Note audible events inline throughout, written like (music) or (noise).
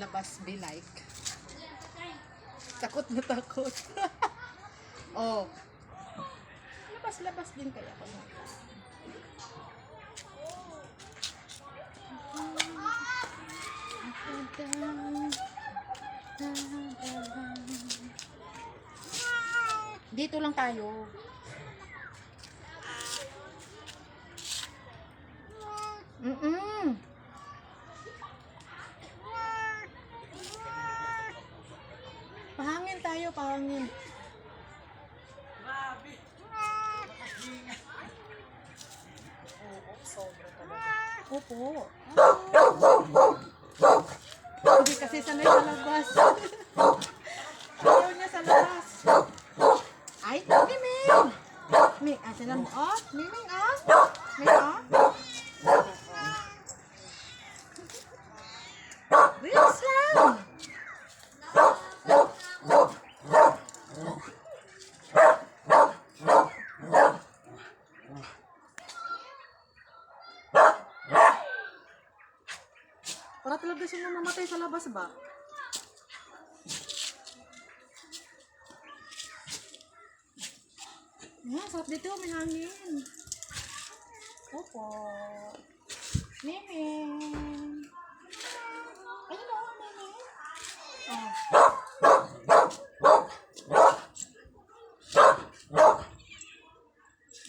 labas be like. Takot na takot. (laughs) oh. Labas-labas din kaya ako. Dito lang tayo. Tayo, pahangin. Opo. Hindi kasi sanay sa labas. (laughs) Ayaw niya sa labas. Ay, Miming! Mi, ah, sila mo. Oh, Miming, oh. Miming, oh. Relax lang. Para talaga siya mamatay sa labas ba? Ah, sarap dito, may hangin. Opo. Miming. Ayun Miming. Oh. (laughs)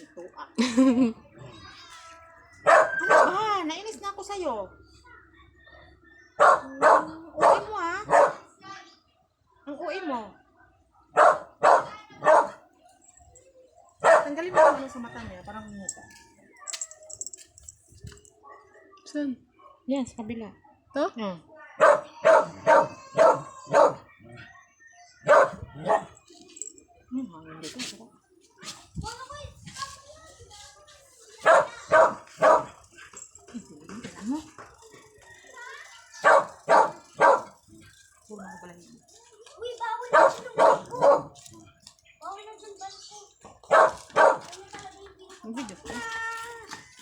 Ito ah. ano ba? Nainis na ako sa'yo. tanggalin mo lang sa mata niya. Parang ngumita. Saan? Yan, sa kabila. Ito? Hmm. Hmm, hangin dito. Sarap. Uy, bawal na sinubo ko. Bawal na sinubo.